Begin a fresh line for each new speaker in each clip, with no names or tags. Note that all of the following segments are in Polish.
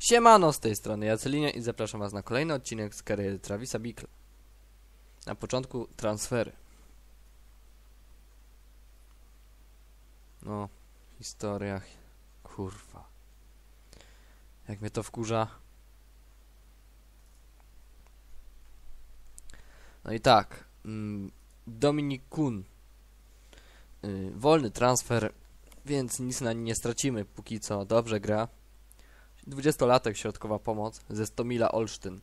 Siemano z tej strony Jacelinia i zapraszam was na kolejny odcinek z kariery Travisa Bickle. Na początku transfery. No, historia, kurwa. Jak mnie to wkurza. No i tak, mm, Dominik Kun. Y, wolny transfer, więc nic na nim nie stracimy póki co. Dobrze gra. 20-latek, środkowa pomoc ze Stomila Olsztyn.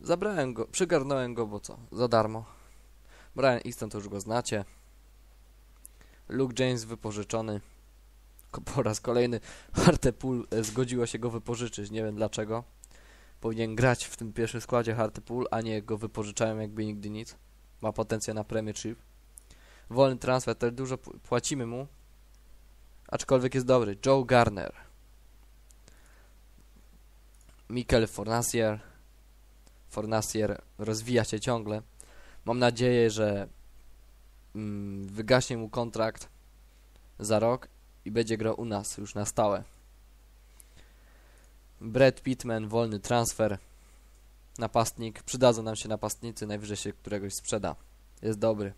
Zabrałem go, przygarnąłem go, bo co, za darmo. Brian Easton to już go znacie. Luke James wypożyczony. Po raz kolejny Hartlepool e, zgodziło się go wypożyczyć, nie wiem dlaczego. Powinien grać w tym pierwszym składzie Hartlepool, a nie go wypożyczają jakby nigdy nic. Ma potencjał na Premiership. Wolny transfer, też dużo pł- płacimy mu. Aczkolwiek jest dobry. Joe Garner. Mikel Fornasier. Fornasier rozwija się ciągle. Mam nadzieję, że mm, wygaśnie mu kontrakt za rok i będzie grał u nas już na stałe. Brad Pittman, wolny transfer. Napastnik. Przydadzą nam się napastnicy, najwyżej się któregoś sprzeda. Jest dobry.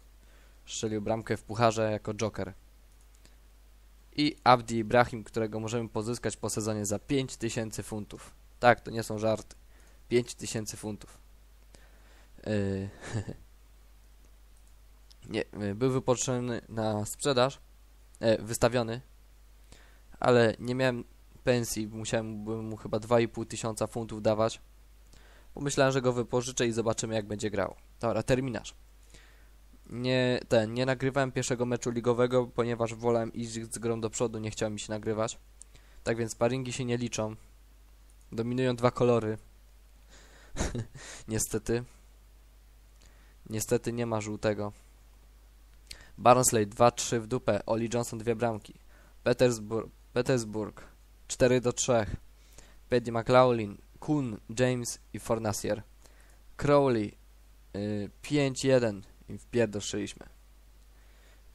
Strzelił bramkę w pucharze jako joker. I Abdi Ibrahim, którego możemy pozyskać po sezonie za 5000 funtów. Tak, to nie są żarty. 5000 funtów. Yy, nie, yy, był wypożyczony na sprzedaż, e, wystawiony, ale nie miałem pensji, musiałem mu chyba 2,5 tysiąca funtów dawać. Pomyślałem, że go wypożyczę i zobaczymy jak będzie grał. Dobra, terminarz. Nie, ten, nie nagrywałem pierwszego meczu ligowego, ponieważ wolałem iść z grą do przodu, nie chciałem mi się nagrywać. Tak więc paringi się nie liczą. Dominują dwa kolory. Niestety. Niestety nie ma żółtego. Barnsley 2-3 w dupę. Oli Johnson dwie bramki. Petersburg, Petersburg 4 do 3. Paddy McLaughlin, Kuhn, James i Fornasier. Crowley y, 5-1 i wpierdoszyliśmy.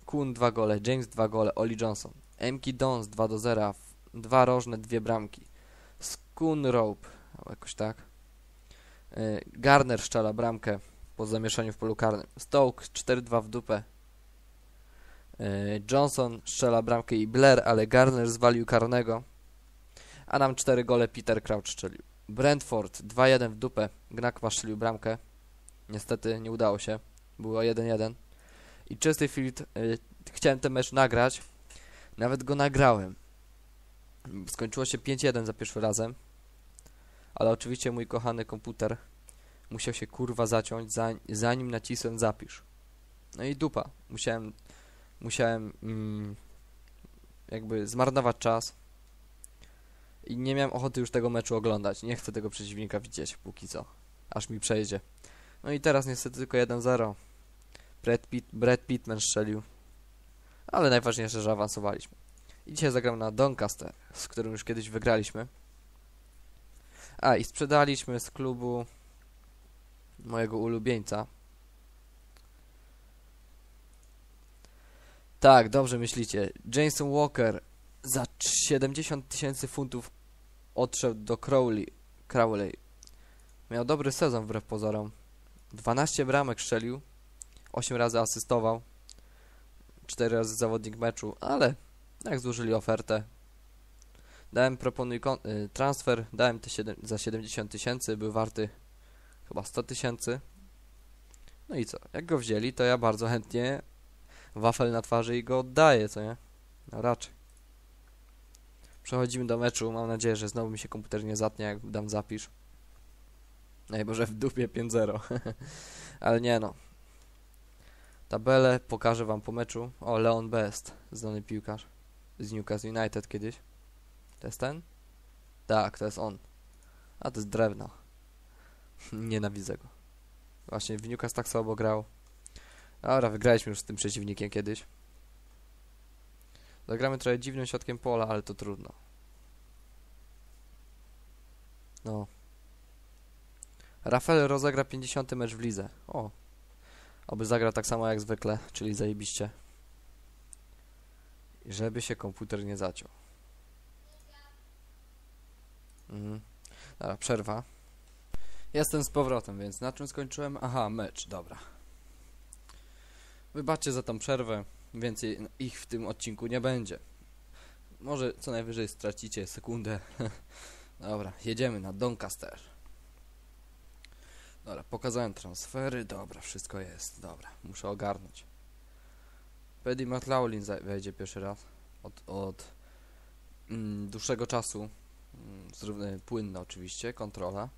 Kuhn 2 gole, James 2 gole, Oli Johnson. Emki Dons 2 do 0. Dwa rożne, dwie bramki. Skun Rope, albo jakoś tak. Yy, Garner szczela bramkę po zamieszaniu w polu karnym. Stoke 4-2 w dupę. Yy, Johnson strzela bramkę i Blair, ale Garner zwalił karnego. A nam 4 gole Peter Crouch strzelił. Brentford 2-1 w dupę. Gnakwa strzelił bramkę. Niestety nie udało się. Było 1-1. I czysty field. Yy, chciałem ten mecz nagrać. Nawet go nagrałem. Skończyło się 5-1 za pierwszym razem. Ale oczywiście mój kochany komputer musiał się kurwa zaciąć, zanim, zanim nacisłem zapisz. No i dupa. Musiałem, musiałem mm, jakby zmarnować czas. I nie miałem ochoty już tego meczu oglądać. Nie chcę tego przeciwnika widzieć póki co. Aż mi przejdzie. No i teraz niestety tylko 1-0. Brad, Pitt, Brad Pittman strzelił. Ale najważniejsze, że awansowaliśmy. I dzisiaj zagram na Doncaster, z którym już kiedyś wygraliśmy. A, i sprzedaliśmy z klubu mojego ulubieńca. Tak, dobrze myślicie. Jason Walker za 70 tysięcy funtów odszedł do Crowley. Crowley. Miał dobry sezon wbrew pozorom. 12 bramek strzelił, 8 razy asystował, 4 razy zawodnik meczu, ale jak złożyli ofertę, dałem proponuj y, transfer, dałem te za 70 tysięcy, był warty chyba 100 tysięcy. No i co? Jak go wzięli, to ja bardzo chętnie wafel na twarzy i go oddaję, co nie? No raczej. Przechodzimy do meczu. Mam nadzieję, że znowu mi się komputer nie zatnie, jak dam zapisz. Najboże w dupie 5-0. Ale nie no. Tabelę pokażę wam po meczu. O, Leon Best, znany piłkarz z Newcastle United kiedyś. To jest ten? Tak, to jest on. A to jest drewno. Nienawidzę go. Właśnie w Newcastle tak słabo grał. Dobra, wygraliśmy już z tym przeciwnikiem kiedyś. Zagramy trochę dziwnym środkiem pola, ale to trudno. No. Rafael rozegra 50 mecz w lidze. O. Oby zagra tak samo jak zwykle, czyli zajebiście. Żeby się komputer nie zaciął. Mhm. Dobra, przerwa. Jestem z powrotem, więc na czym skończyłem? Aha, mecz, dobra. Wybaczcie za tą przerwę. Więcej ich w tym odcinku nie będzie. Może co najwyżej stracicie sekundę. dobra, jedziemy na Doncaster. Dobra, pokazałem transfery. Dobra, wszystko jest. Dobra, muszę ogarnąć. Paddy McLaughlin wejdzie pierwszy raz. Od, od mm, dłuższego czasu. Mm, płynna oczywiście, kontrola.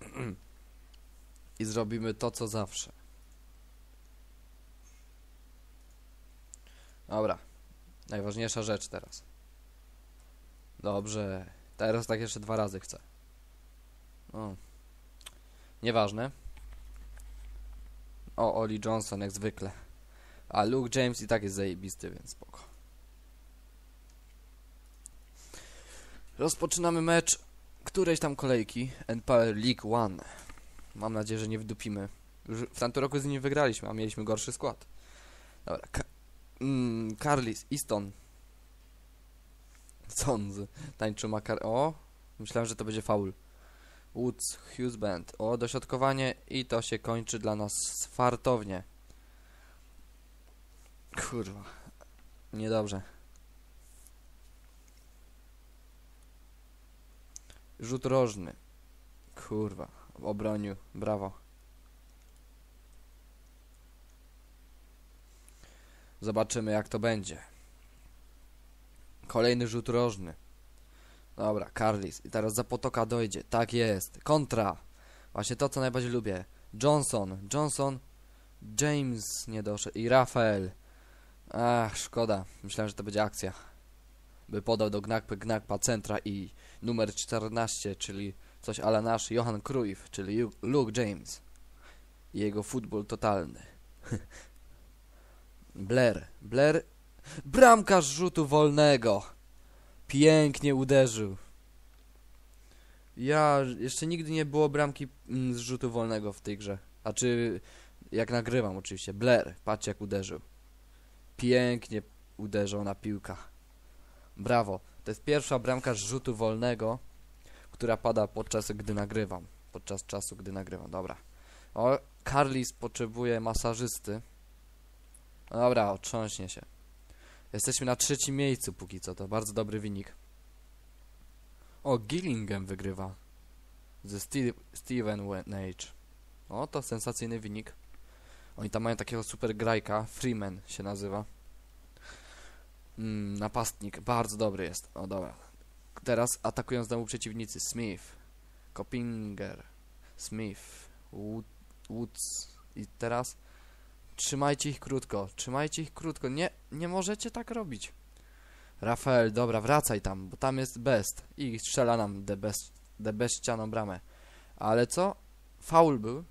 I zrobimy to, co zawsze. Dobra. Najważniejsza rzecz teraz. Dobrze. Teraz tak jeszcze dwa razy chcę. O. Nieważne. O, Oli Johnson jak zwykle. A Luke James i tak jest zajebisty, więc spoko. Rozpoczynamy mecz którejś tam kolejki NPL League One. Mam nadzieję, że nie wdupimy. Już w tamtym roku z nimi wygraliśmy, a mieliśmy gorszy skład. Dobra, Ka mm, Carlis, Easton. Sons. Tańczy Makar... O! Myślałem, że to będzie faul. Woods, Hughes Band. O, dośrodkowanie i to się kończy dla nas fartownie. Kurwa. Niedobrze. Rzut rożny. Kurwa. Obronił. Brawo. Zobaczymy jak to będzie. Kolejny rzut rożny. Dobra, Carlis. I teraz za potoka dojdzie. Tak jest. Kontra. Właśnie to, co najbardziej lubię. Johnson. Johnson. James nie doszedł. I Rafael. Ach, szkoda. Myślałem, że to będzie akcja. By podał do Gnakpy Gnakpa centra i numer 14, czyli coś ale nasz Johan Cruyff, czyli Luke James. Jego futbol totalny. Blair. Blair. Bramkarz rzutu wolnego. Pięknie uderzył. Ja jeszcze nigdy nie było bramki mm, z rzutu wolnego w tej grze. A czy jak nagrywam oczywiście. Blair, patrzcie jak uderzył. Pięknie uderzył na piłka. Brawo. To jest pierwsza bramka z rzutu wolnego, która pada podczas gdy nagrywam. Podczas czasu, gdy nagrywam. Dobra. O, Carlis potrzebuje masażysty. Dobra, otrząśnie się. Jesteśmy na trzecim miejscu póki co, to bardzo dobry wynik. O, Gillingham wygrywa. Ze Steve, Steven Nage. O, to sensacyjny wynik. Oni tam mają takiego super grajka, Freeman się nazywa. Mm, napastnik, bardzo dobry jest. O, dobra. Teraz atakują znowu przeciwnicy. Smith, Kopinger, Smith, Wood, Woods. I teraz trzymajcie ich krótko, trzymajcie ich krótko. Nie, nie możecie tak robić. Rafael, dobra, wracaj tam, bo tam jest best. I strzela nam the best, the bestianą bramę. Ale co? Faul był?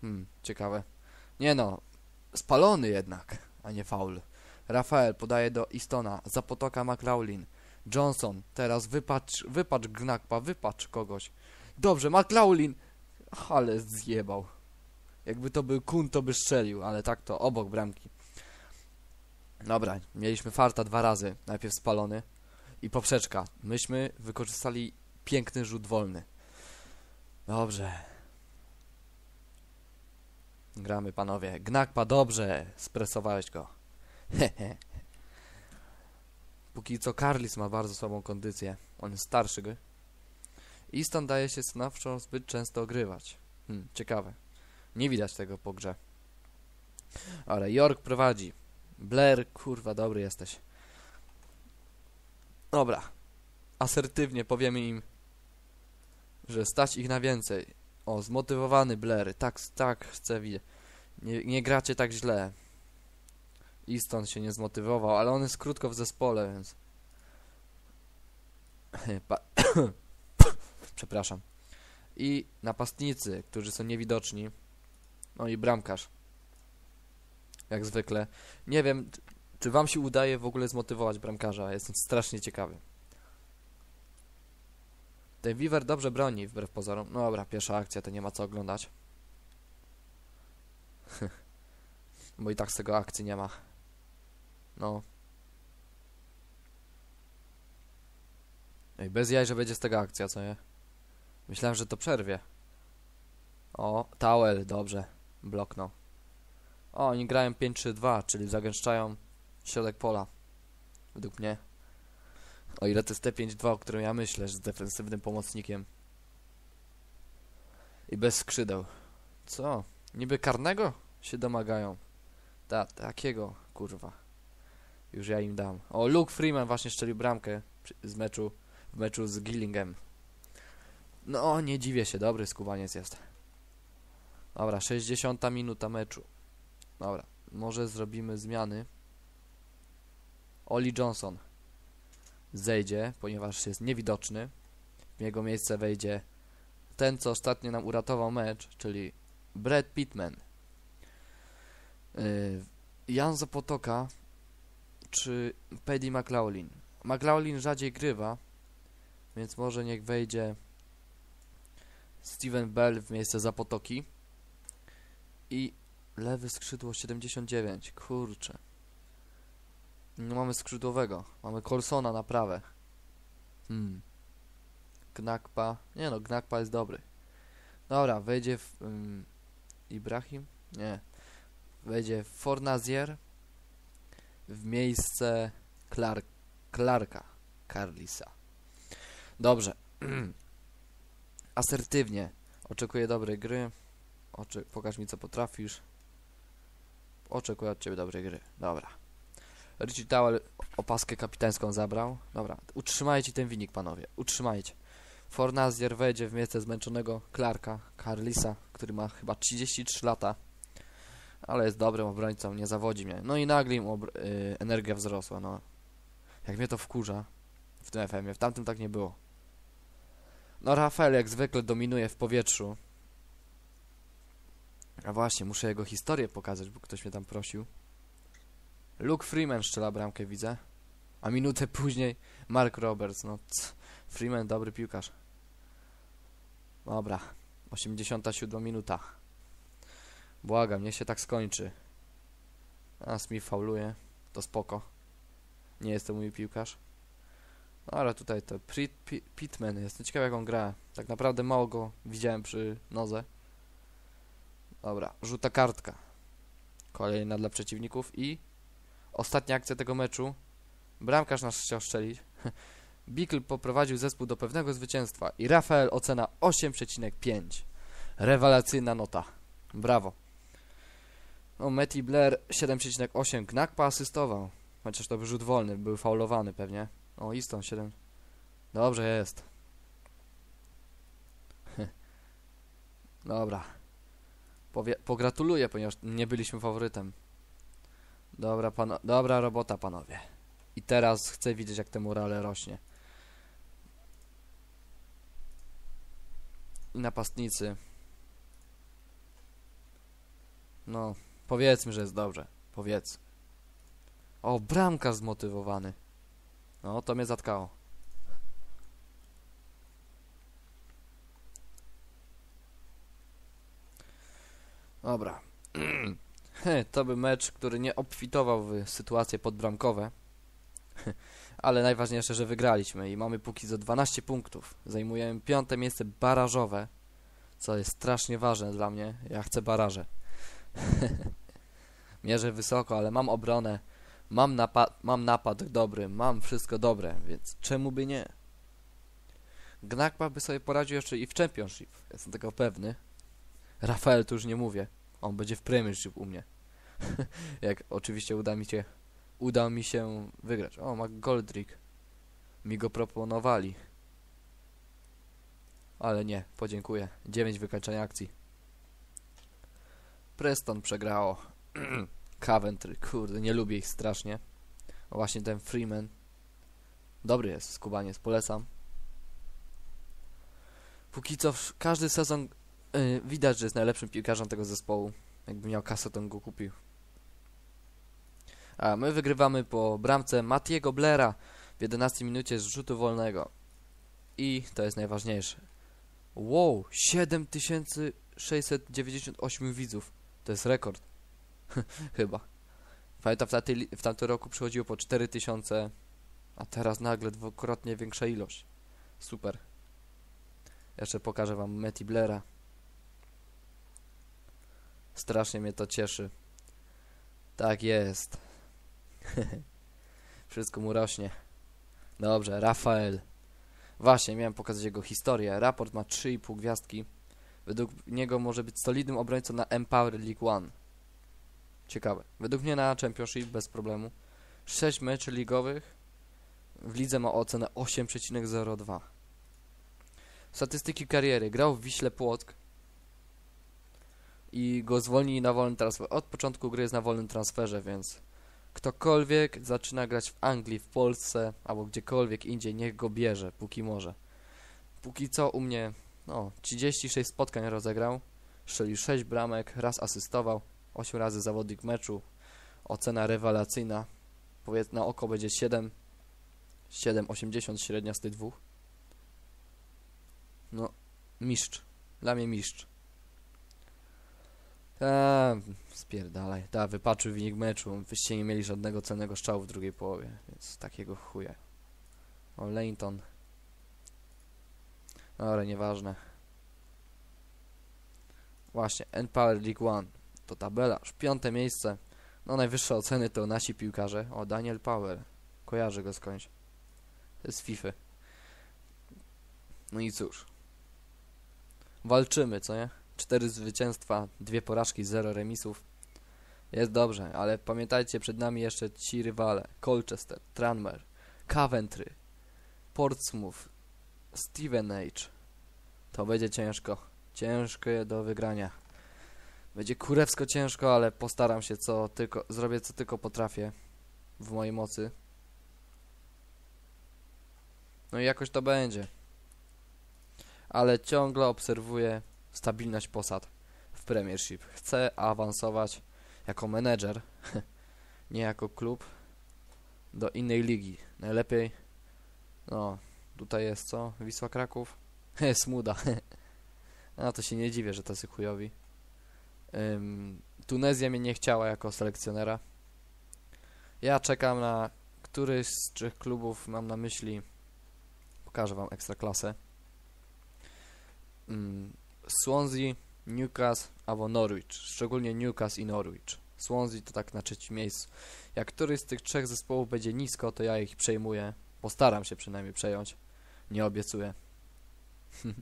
Hmm, ciekawe. Nie no, spalony jednak, a nie faul. Rafael podaje do Istona, za potoka McLaughlin. Johnson, teraz wypatrz, wypatrz Gnakpa, wypatrz kogoś. Dobrze, McLaughlin! Ale zjebał. Jakby to był Kun, to by strzelił, ale tak to obok bramki. Dobra, mieliśmy farta dwa razy. Najpierw spalony i poprzeczka. Myśmy wykorzystali piękny rzut wolny. Dobrze. Gramy, panowie. Gnakpa, dobrze. Spresowałeś go. Póki co Carlis ma bardzo słabą kondycję. On jest starszy, go. Easton daje się stanowczo zbyt często ogrywać. Hmm, ciekawe. Nie widać tego po grze. Ale York prowadzi. Blair, kurwa, dobry jesteś. Dobra. Asertywnie powiemy im, że stać ich na więcej. O, zmotywowany Blair. Tak, tak, chcę widzieć. Nie, nie gracie tak źle. Easton się nie zmotywował, ale on jest krótko w zespole, więc... Przepraszam. I napastnicy, którzy są niewidoczni. No i bramkarz. Jak zwykle. Nie wiem, czy wam się udaje w ogóle zmotywować bramkarza. Jestem strasznie ciekawy. Ten Weaver dobrze broni, wbrew pozorom. No dobra, pierwsza akcja, to nie ma co oglądać. Bo i tak z tego akcji nie ma. No. Ej, bez jaj, że będzie z tego akcja, co nie? Myślałem, że to przerwie. O, Towel, dobrze. Bloknął. O, oni grają 5-3-2, czyli zagęszczają środek pola. Według mnie. O ile to jest T5-2, o którym ja myślę, że z defensywnym pomocnikiem. I bez skrzydeł. Co? Niby karnego się domagają. Ta, takiego, kurwa. Już ja im dam. O, Luke Freeman właśnie strzelił bramkę z meczu, w meczu z Gillingem. No, nie dziwię się, dobry skubaniec jest. Dobra, 60 minuta meczu. Dobra, może zrobimy zmiany. Oli Johnson zejdzie, ponieważ jest niewidoczny. W jego miejsce wejdzie ten, co ostatnio nam uratował mecz, czyli Brad Pittman. Yy, Jan Zapotoka czy Paddy McLaughlin. McLaughlin rzadziej grywa, więc może niech wejdzie Steven Bell w miejsce Zapotoki. I lewy skrzydło 79. Kurczę. No mamy skrzydłowego. Mamy Corsona na prawe. Hmm. Gnakpa. Nie no, Gnakpa jest dobry. Dobra, wejdzie w... ym, Ibrahim? Nie. Wejdzie Fornazier w miejsce Clark, Clarka Carlisa. Dobrze. Asertywnie. Oczekuję dobrej gry. Oczy pokaż mi co potrafisz. Oczekuję od ciebie dobrej gry. Dobra. Richie Towel opaskę kapitańską zabrał. Dobra, utrzymajcie ten wynik, panowie. Utrzymajcie. Fornazier wejdzie w miejsce zmęczonego Clarka Carlisa, który ma chyba 33 lata. Ale jest dobrym obrońcą, nie zawodzi mnie. No i nagle im obr- y, energia wzrosła, no. Jak mnie to wkurza w tym FM-ie. W tamtym tak nie było. No Rafael jak zwykle dominuje w powietrzu. A właśnie, muszę jego historię pokazać, bo ktoś mnie tam prosił. Luke Freeman strzela bramkę, widzę. A minutę później Mark Roberts, no c- Freeman dobry piłkarz. Dobra, 87 minuta. Błagam, niech się tak skończy. A Smith fauluje, to spoko. Nie jest to mój piłkarz. No ale tutaj to Prit, Pi- Pittman jest. No ciekawe jak on gra. Tak naprawdę mało go widziałem przy nodze. Dobra, żółta kartka. Kolejna dla przeciwników i ostatnia akcja tego meczu. Bramkarz nasz chciał strzelić. Bikl poprowadził zespół do pewnego zwycięstwa i Rafael ocena 8,5. Rewelacyjna nota. Brawo. No, Matty Blair 7,8. Gnakpa asystował. Chociaż to był rzut wolny, był faulowany pewnie. O, Easton 7. Dobrze jest. Dobra. Powie pogratuluję, ponieważ nie byliśmy faworytem. Dobra, dobra robota, panowie. I teraz chcę widzieć, jak te morale rośnie. I napastnicy. No, powiedzmy, że jest dobrze. Powiedz. O, bramka zmotywowany. No, to mnie zatkało. Dobra. To był mecz, który nie obfitował w sytuacje podbramkowe. Ale najważniejsze, że wygraliśmy i mamy póki co 12 punktów. Zajmujemy piąte miejsce barażowe, co jest strasznie ważne dla mnie. Ja chcę baraże. Mierzę wysoko, ale mam obronę, mam, napa mam napad dobry, mam wszystko dobre, więc czemu by nie? Gnakpa by sobie poradził jeszcze i w Championship, jestem tego pewny. Rafael tu już nie mówię, on będzie w Premiership u mnie. Jak oczywiście uda mi się uda mi się wygrać. O, McGoldrick. Mi go proponowali. Ale nie, podziękuję. 9 wykończenia akcji. Preston przegrało. Coventry, kurde, nie lubię ich strasznie. O, właśnie ten Freeman. Dobry jest, skubaniec, polecam. Póki co każdy sezon yy, widać, że jest najlepszym piłkarzem tego zespołu. Jakby miał kasę, to bym go kupił. A my wygrywamy po bramce Matiego Blera w 11 minucie z rzutu wolnego. I to jest najważniejsze. Wow, 7698 widzów. To jest rekord. Chyba. Pamiętam, w, w tamtym roku przychodziło po 4000, a teraz nagle dwukrotnie większa ilość. Super. Jeszcze pokażę wam Matty. Strasznie mnie to cieszy. Tak jest. Wszystko mu rośnie. Dobrze, Rafael. Właśnie, miałem pokazać jego historię. Raport ma 3,5 gwiazdki. Według niego może być solidnym obrońcą na Empower League One. Ciekawe. Według mnie na Championship bez problemu. 6 meczy ligowych. W lidze ma ocenę 8,02. Statystyki kariery. Grał w Wiśle Płock i go zwolnili na wolnym transferze. Od początku gry jest na wolnym transferze, więc ktokolwiek zaczyna grać w Anglii, w Polsce albo gdziekolwiek indziej, niech go bierze, póki może. Póki co u mnie, no, 36 spotkań rozegrał, strzelił 6 bramek, raz asystował, 8 razy zawodnik meczu, ocena rewelacyjna, powiedz na oko będzie 7, 7,80 średnia z tych dwóch. No, mistrz, dla mnie mistrz. Ta, spierdalaj. Ta, wypaczył wynik meczu. Wyście nie mieli żadnego cennego strzału w drugiej połowie, więc takiego chuja. O, Leighton. Ale nieważne. Właśnie, N-Power League One. To tabelarz. Piąte miejsce. No, najwyższe oceny to nasi piłkarze. O, Daniel Power. Kojarzę go skądś. To jest FIFA. No i cóż. Walczymy, co nie? Cztery zwycięstwa, dwie porażki, zero remisów. Jest dobrze, ale pamiętajcie, przed nami jeszcze ci rywale. Colchester, Tranmere, Coventry, Portsmouth, Stevenage. To będzie ciężko. Ciężkie do wygrania. Będzie kurewsko ciężko, ale postaram się co tylko, zrobię co tylko potrafię w mojej mocy. No i jakoś to będzie. Ale ciągle obserwuję stabilność posad w Premiership. Chcę awansować jako menedżer, nie jako klub, do innej ligi. Najlepiej, no, tutaj jest co? Wisła Kraków? Smuda. no to się nie dziwię, że tacy chujowi. Tunezja mnie nie chciała jako selekcjonera. Ja czekam na któryś z trzech klubów, mam na myśli, pokażę wam ekstraklasę. Swansea, Newcastle albo Norwich. Szczególnie Newcastle i Norwich. Swansea to tak na trzecim miejscu. Jak któryś z tych trzech zespołów będzie nisko, to ja ich przejmuję. Postaram się przynajmniej przejąć. Nie obiecuję.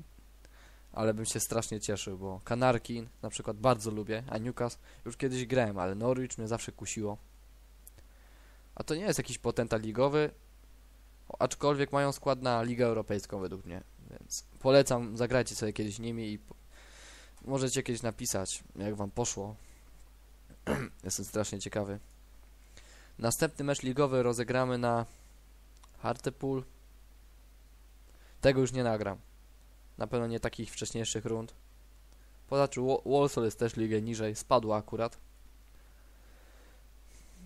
ale bym się strasznie cieszył, bo Kanarki na przykład bardzo lubię, a Newcastle już kiedyś grałem, ale Norwich mnie zawsze kusiło. A to nie jest jakiś potentat ligowy, aczkolwiek mają skład na Ligę Europejską według mnie. Więc polecam, zagrajcie sobie kiedyś nimi i możecie kiedyś napisać, jak wam poszło. Jestem strasznie ciekawy. Następny mecz ligowy rozegramy na Hartlepool. Tego już nie nagram. Na pewno nie takich wcześniejszych rund. Poza czym Walsall jest też ligę niżej, spadła akurat.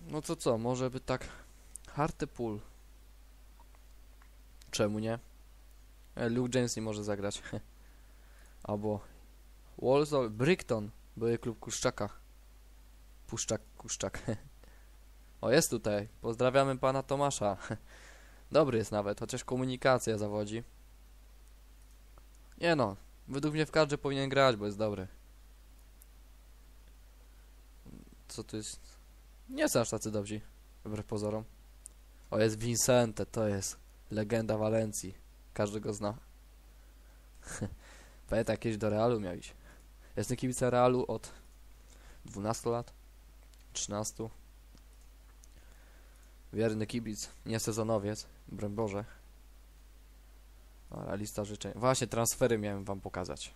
No to co, może by tak Hartlepool. Czemu nie? E, Luke James nie może zagrać. Albo Walsall, Brickton, były klub Kuszczaka. Puszczak, Kuszczak. o, jest tutaj. Pozdrawiamy pana Tomasza. Dobry jest nawet, chociaż komunikacja zawodzi. Nie no, według mnie w każdy powinien grać, bo jest dobry. Co to jest? Nie są aż tacy dobrzy, wbrew pozorom. O, jest Vincente, to jest legenda Walencji. Każdy go zna. Pamiętam, jakieś do Realu miał iść. Jestem kibicem Realu od 12 lat. 13. Wierny kibic, nie sezonowiec, broń Boże. Dobra, lista życzeń. Właśnie transfery miałem wam pokazać.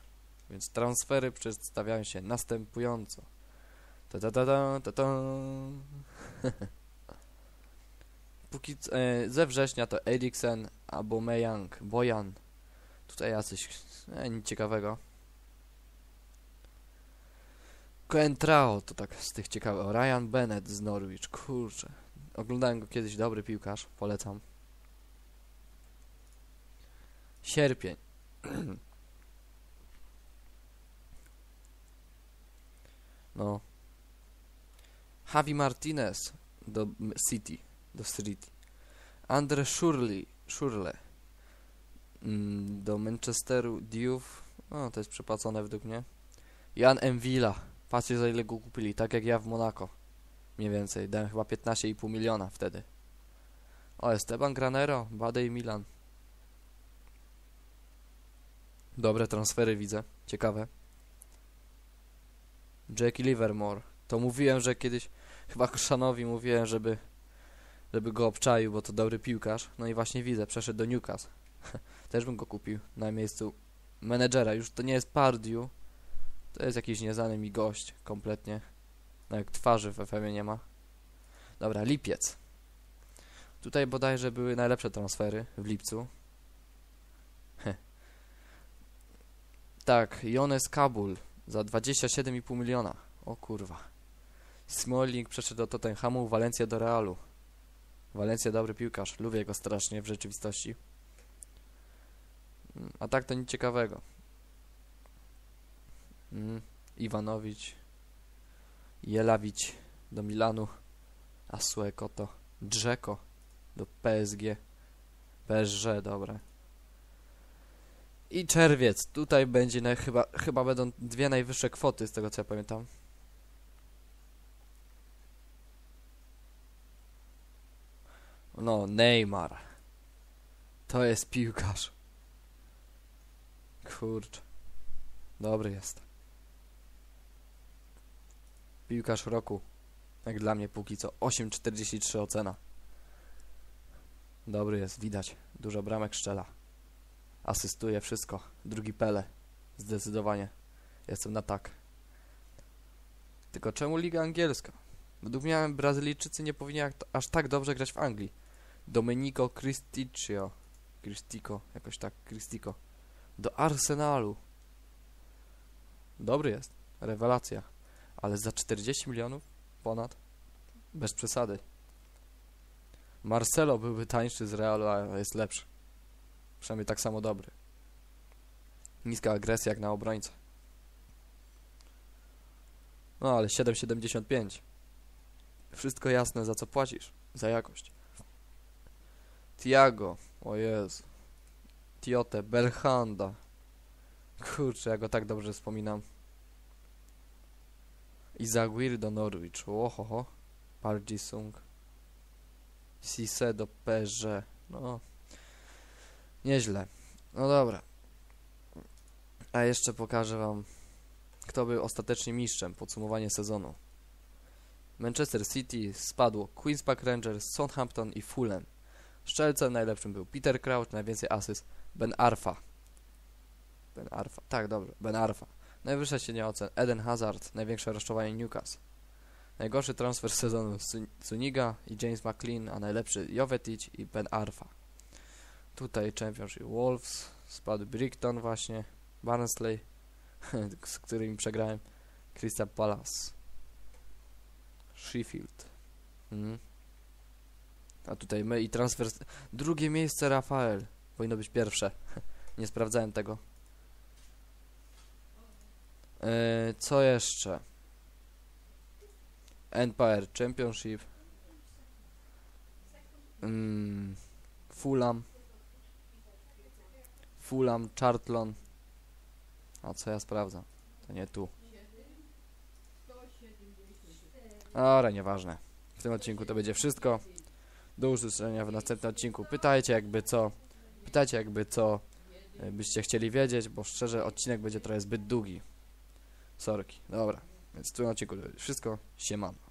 Więc transfery przedstawiają się następująco. Ta ta ta ta ta ta. Póki e, ze września to Eriksen albo Meyang, Bojan. Tutaj jacyś e, nic ciekawego. Coentrao to tak z tych ciekawych. Ryan Bennett z Norwich. Kurczę. Oglądałem go kiedyś, dobry piłkarz. Polecam. Sierpień. no. Javi Martinez do City. Do City. Andre Shurley. Shurle. Mm, do Manchesteru Diouf. O, to jest przepłacone według mnie. Jan Mvila. Patrzcie za ile go kupili, tak jak ja w Monako. Mniej więcej, dałem chyba 15,5 miliona wtedy. O, Esteban Granero, Bade i Milan. Dobre transfery widzę, ciekawe. Jackie Livermore. To mówiłem, że kiedyś chyba Koszanowi mówiłem, żeby żeby go obczaił, bo to dobry piłkarz. No i właśnie widzę, przeszedł do Newcastle. Też bym go kupił na miejscu menedżera. Już to nie jest Pardew, to jest jakiś nieznany mi gość kompletnie. No jak twarzy w FM nie ma. Dobra, lipiec. Tutaj bodajże były najlepsze transfery w lipcu. Tak, Jones Kabul za 27,5 miliona. O kurwa. Smalling przeszedł do Tottenhamu, Valencia do Realu. Valencia dobry piłkarz, lubię go strasznie w rzeczywistości. Mm, A tak to nic ciekawego. Mm, Iwanowicz, Jelawicz do Milanu, Asueko to Drzeko do PSG, PSG, dobre. I czerwiec, tutaj będzie naj, chyba, chyba będą dwie najwyższe kwoty z tego co ja pamiętam. No, Neymar. To jest piłkarz. Kurcz. Dobry jest. Piłkarz roku. Jak dla mnie póki co. 8,43 ocena. Dobry jest, widać. Dużo bramek szczela. Asystuje wszystko. Drugi Pele. Zdecydowanie. Jestem na tak. Tylko czemu Liga Angielska? Według mnie Brazylijczycy nie powinni aż tak dobrze grać w Anglii. Domenico Cristiccio. Cristico, jakoś tak, Cristico. Do Arsenalu. Dobry jest. Rewelacja. Ale za 40 milionów? Ponad? Bez przesady. Marcelo byłby tańszy z Realu, a jest lepszy. Przynajmniej tak samo dobry. Niska agresja jak na obrońcę. No ale 7,75. Wszystko jasne, za co płacisz. Za jakość. Tiago. O Jezu. Tiote. Belhanda. Kurczę, ja go tak dobrze wspominam. Izaguirre do Norwich. Ohoho. Parji Sung. Cisse do PSG. No. Nieźle. No dobra. A jeszcze pokażę wam, kto był ostatecznie mistrzem. Podsumowanie sezonu. Manchester City spadło Queen's Park Rangers, Southampton i Fulham. Szczelcem najlepszym był Peter Crouch, najwięcej asyst Ben Arfa. Ben Arfa, tak dobrze, Ben Arfa. Najwyższa średnia ocen Eden Hazard, największe rozczarowanie Newcastle. Najgorszy transfer sezonu Sun- Suniga i James McLean, a najlepszy Jovetic i Ben Arfa. Tutaj Championship Wolves, spadł Brighton właśnie, Barnsley, z którymi przegrałem, Crystal Palace. Sheffield. Mhm. A tutaj my i transfer. Drugie miejsce Rafael. Powinno być pierwsze. Nie sprawdzałem tego. Yy, co jeszcze? Empire Championship. Mm, Fulham. Fulham, Charlton. A co ja sprawdzam? To nie tu. Ale nieważne. W tym odcinku to będzie wszystko. Do usłyszenia w następnym odcinku. Pytajcie jakby co. Pytajcie jakby co e, byście chcieli wiedzieć, bo szczerze odcinek będzie trochę zbyt długi. Sorki. Dobra. Więc w tym odcinku to będzie wszystko. Siemano.